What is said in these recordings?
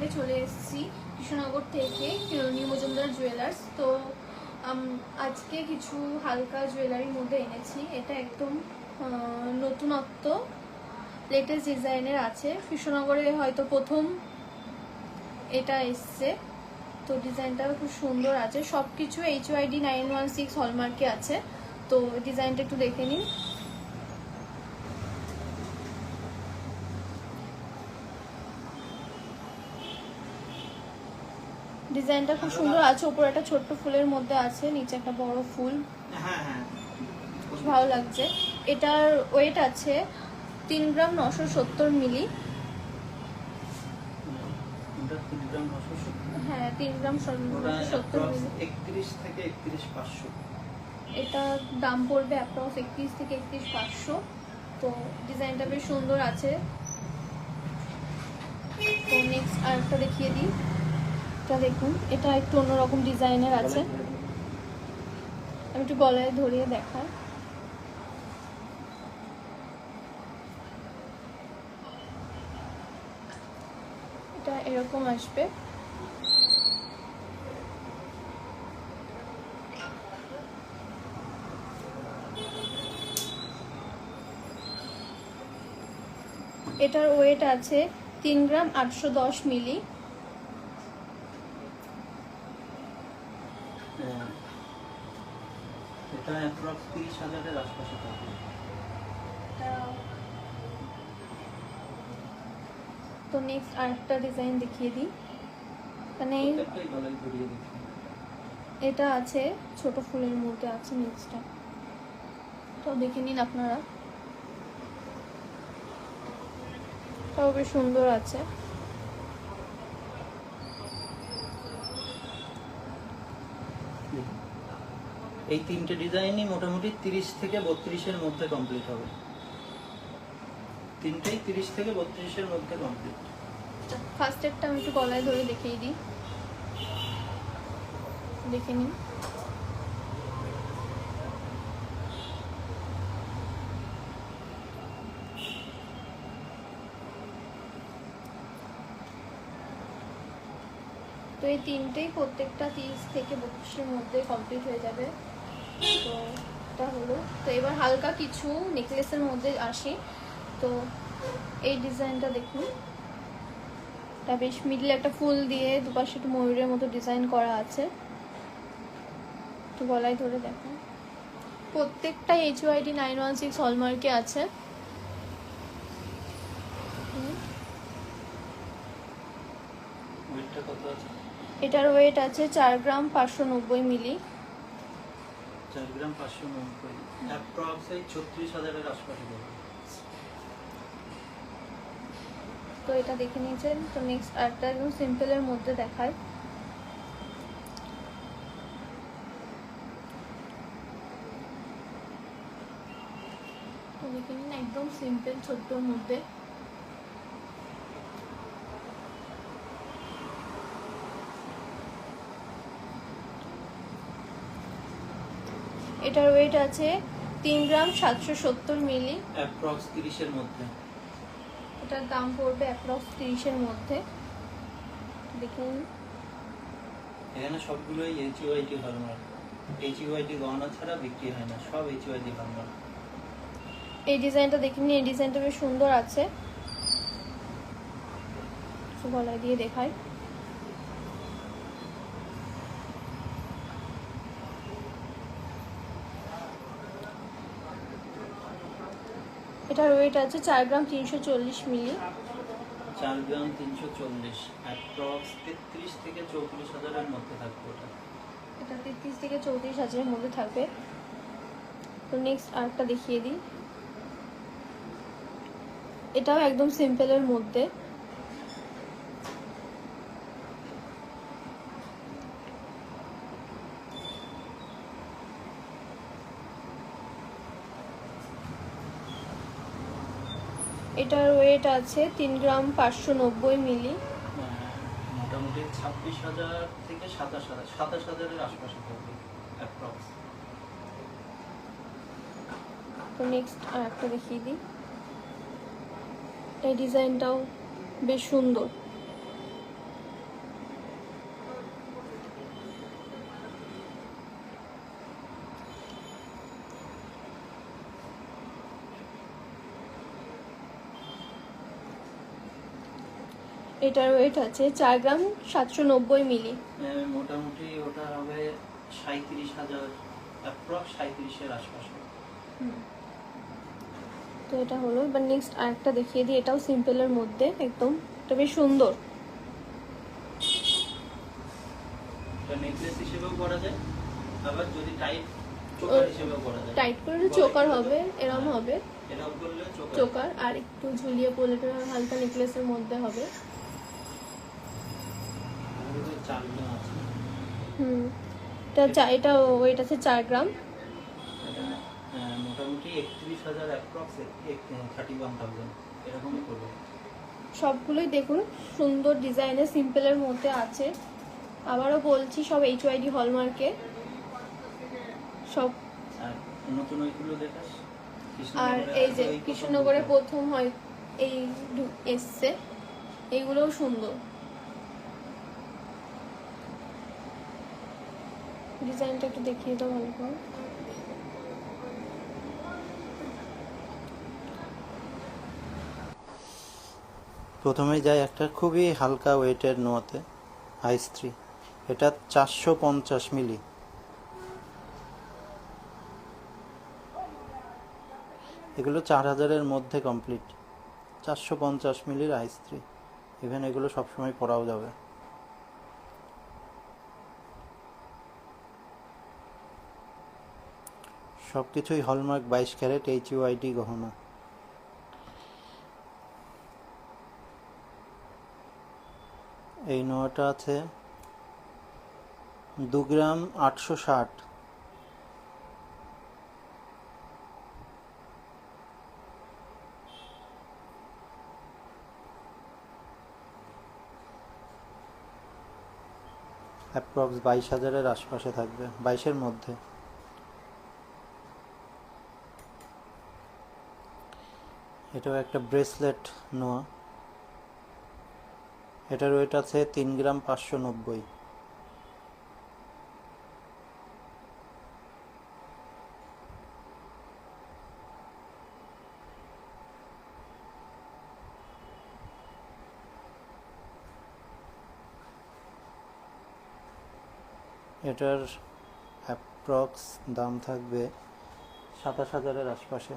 লাইভে চলে এসেছি কৃষ্ণনগর থেকে নিউ মজুমদার জুয়েলার্স তো আজকে কিছু হালকা জুয়েলারির মধ্যে এনেছি। এটা একদম নতুনত্ব লেটেস্ট ডিজাইনের আছে। কৃষ্ণনগরে হয়তো প্রথম এটা এসছে। তো ডিজাইনটা খুব সুন্দর আছে। সব কিছু H UID nine one six হলমার্কে আছে। তো ডিজাইনটা একটু দেখে নিন। ডিজাইনটা খুব সুন্দর আছে উপরে একটা ছোট্ট ফুলের মধ্যে আছে নিচে একটা বড় ফুল। হ্যাঁ হ্যাঁ। খুব ভালো লাগছে। এটার ওয়েট আছে তিন গ্রাম নশো সত্তর মিলি। হ্যাঁ তিন গ্রাম সত্তর মিলি। একত্রিশ থেকে একত্রিশ পাঁচশো। এটা দাম পড়বে অ্যাপ্রক্স একত্রিশ থেকে একত্রিশ পাঁচশো। তো ডিজাইনটা বেশ সুন্দর আছে। তো নেক্সট আরেকটা দেখিয়ে দিই। এটা দেখুন এটা একটু অন্যরকম ডিজাইনের আছে। আমি একটু গলায় ধরিয়ে দেখাই। এটা এরকম আসবে। এটার ওয়েট আছে তিন গ্রাম আটশো দশ মিলি। এটা অ্যাপ্রক্স তিরিশ হাজারের আশপাশে থাকবে তো নেক্সট আরেকটা ডিজাইন দেখিয়ে দিই। মানে এটা আছে ছোট ফুলের মধ্যে আছে নিচটা তো দেখে নিন আপনারা। তাও বেশ সুন্দর আছে। এই তিনটে ডিজাইনই মোটামুটি তিরিশ থেকে বত্রিশের মধ্যে কমপ্লিট হবে। তিনটেই তিরিশ থেকে বত্রিশের মধ্যে কমপ্লিট ফার্স্টেরটা আমি একটু ধরে দিই। দেখে নিন। তো এই তিনটেই প্রত্যেকটা তিরিশ থেকে বত্রিশের মধ্যে কমপ্লিট হয়ে যাবে। তো এটা হলো। তো এবার হালকা কিছু নেকলেসের মধ্যে আসি। তো এই ডিজাইনটা দেখুন। এটা বেশ মিডলে একটা ফুল দিয়ে দুপাশে একটু ময়ূরের মতো ডিজাইন করা আছে। একটু গলায় ধরে দেখো প্রত্যেকটা H UID nine one six হলমার্কে আছে। এটার ওয়েট আছে চার গ্রাম পাঁচশো নব্বই মিলি চার গ্রাম পাঁচশো নব্বই। অ্যাপ্রক্স এই ছত্রিশ হাজারের আশপাশে তো এটা দেখে নিয়েছেন। তো নেক্সট আরেকটা একদম সিম্পলের মধ্যে দেখায় দেখে নিন, একদম সিম্পল ছোট্টর মধ্যে। এটার ওয়েট আছে তিন গ্রাম সাতশো সত্তর মিলি। অ্যাপ্রক্স তিরিশের মধ্যে। এটার দাম পড়বে অ্যাপ্রক্স তিরিশের মধ্যে। দেখুন। এখানে সবগুলোই H UID hallmark H UID গহনা ছাড়া বিক্রি হয় না সব এইচ ইউআইটি হলমার্ক এই ডিজাইনটা দেখে নিন এই ডিজাইনটা বেশ সুন্দর আছে। গলায় দিয়ে দেখাই। এটার ওয়েট আছে চার গ্রাম তিনশো চল্লিশ মিলি। চার গ্রাম তিনশো চল্লিশ অ্যাপ্রক্স তেত্রিশ থেকে চৌত্রিশ হাজারের মধ্যে থাকবে ওটা। এটা তেত্রিশ থেকে চৌত্রিশ হাজারের মধ্যে থাকবে। তো নেক্সট আরেকটা দেখিয়ে দিই। এটাও একদম সিম্পলের মধ্যে। এটার ওয়েট আছে তিন গ্রাম পাঁচশো নব্বই মিলি। মোটামুটি ছাব্বিশ হাজার থেকে সাতাশ হাজার সাতাশ হাজারের আশপাশে থাকবে অ্যাপ্রক্স তো নেক্সট আর একটা দেখিয়ে দিই। এই ডিজাইনটাও বেশ সুন্দর। এটার ওয়েট আছে চার গ্রাম সাতশো নব্বই মিলি। আহ, মোটামুটি ওটা হবে সাঁত্রিশ হাজার অ্যাপ্রক্স সাঁত্রিশের আশপাশে। তো এটা হলো এবার নেক্সট আরেকটা দেখিয়ে দিই এটাও সিম্পলের মধ্যে একদম। এটা বেশ সুন্দর। এটা নেকলেস হিসেবেও করা যায় আবার যদি টাইট চোকার ও, হিসেবেও করা যায়। টাইট করে চোকার হবে এরম হবে। এরকম করলে চোকার আর একটু ঝুলিয়ে এটা হালকা নেকলেসের মধ্যে হবে আমাদের তো চারগুলো আছে হুম এটা চা- এটা ওয়েট আছে চার গ্রাম। মোটামুটি একত্রিশ হাজার অ্যাপ্রক্স থার্টি ওয়ান থাউজেন্ড এরকমই করব। সবগুলোই দেখুন সুন্দর ডিজাইনের সিম্পলের মধ্যে আছে। আবারও বলছি সব এইচ ওয়াইডি হলমার্কে সব আর এই যে কৃষ্ণনগরে প্রথম হয় এই এসছে। এইগুলোও সুন্দর। ডিজাইনটা একটু দেখিয়ে দাও ভালো করে প্রথমেই যাই একটা খুবই হালকা ওয়েটের নোয়াতে আইস থ্রি এটা চারশো পঞ্চাশ মিলি। এগুলো চার হাজারের মধ্যে কমপ্লিট চারশো পঞ্চাশ মিলির আইস থ্রি ইভেন এগুলো সবসময় পরাও যাবে। সব কিছুই হলমার্ক বাইশ ক্যারেট এইচ ইউআইডি গহনা। এই নোয়াটা আছে দু গ্রাম আটশো ষাট। অ্যাপ্রক্স বাইশ হাজারের আশপাশে থাকবে, বাইশের মধ্যে। এটাও একটা ব্রেসলেট নোয়া। এটার ওয়েট আছে তিন গ্রাম পাঁচশো নব্বই। এটার অ্যাপ্রক্স দাম থাকবে সাতাশ হাজারের আশপাশে।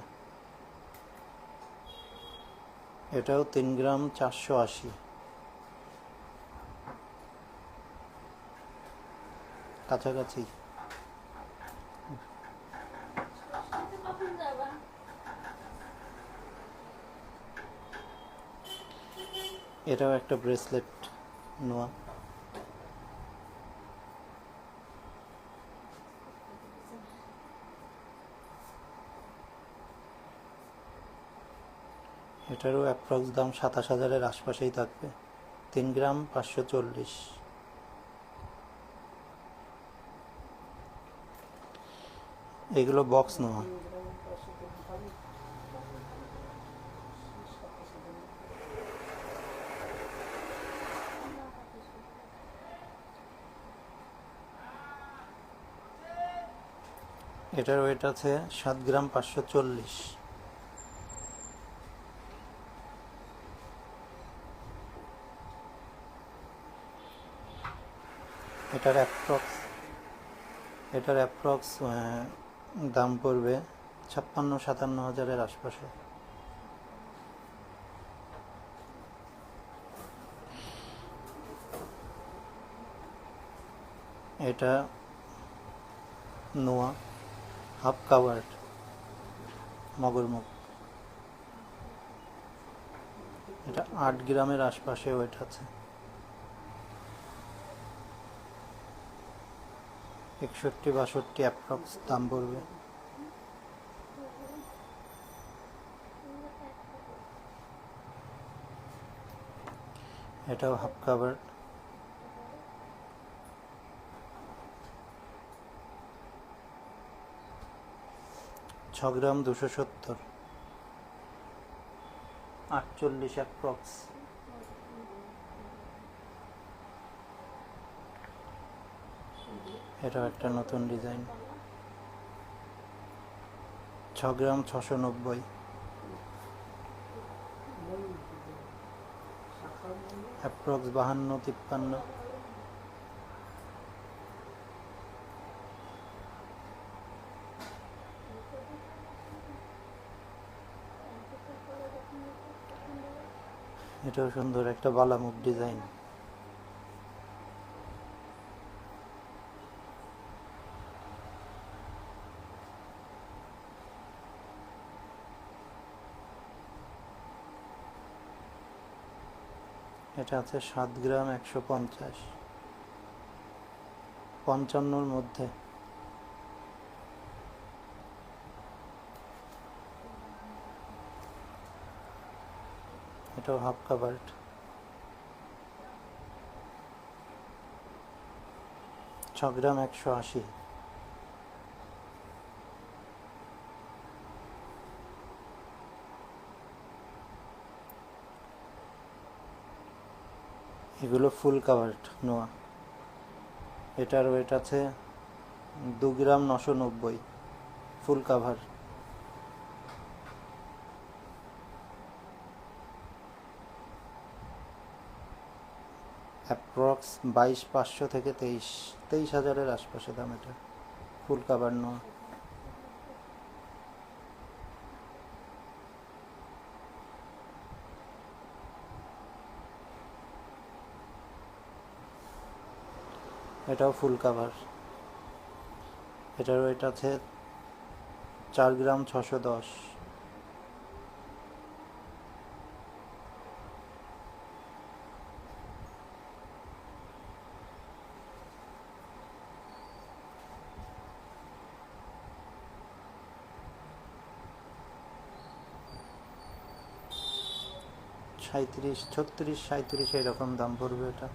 এটাও তিন গ্রাম চারশো আশি। কাছাকাছি। এটাও একটা ব্রেসলেট নোয়া। এটারও অ্যাপ্রক্স দাম সাতাশ হাজারের আশপাশেই থাকবে। তিন গ্রাম পাঁচশো চল্লিশ। এগুলো বক্স নেওয়া। এটার ওয়েট আছে সাত গ্রাম পাঁচশো চল্লিশ। এটার অ্যাপ্রক্স এটার অ্যাপ্রক্স দাম পড়বে ছাপ্পান্ন সাতান্ন হাজারের আশপাশে। এটা নোয়া, হাফ কাভার্ড মগরমুখ এটা আট গ্রামের আশপাশে ওয়েট আছে। একষট্টি বাষট্টি অ্যাপ্রক্স দাম পড়বে। এটাও হাফ কাভার ছ গ্রাম দুশো সত্তর। আটচল্লিশ অ্যাপ্রক্স এটাও একটা নতুন ডিজাইন। ছ গ্রাম ছশো নব্বই। অ্যাপ্রক্স বাহান্ন, তিপ্পান্ন। এটাও সুন্দর একটা বালামুখ ডিজাইন। এটা আছে সাত গ্রাম একশো পঞ্চাশ। পঞ্চান্নর মধ্যে। এটাও হাফ কাভার্ড। ছ গ্রাম একশো আশি। এগুলো ফুল কাভার্ড নোয়া। এটার ওয়েট আছে দু গ্রাম নশো নব্বই ফুল কাভার অ্যাপ্রক্স বাইশ পাঁচশো থেকে তেইশ তেইশ হাজারের আশপাশে দাম এটা ফুল কাভার নোয়া। এটাও ফুল কাভার এটার ওয়েট আছে চার গ্রাম ছশো দশ। সাঁত্রিশ ছত্রিশ সাঁত্রিশ এরকম দাম পড়বে এটা।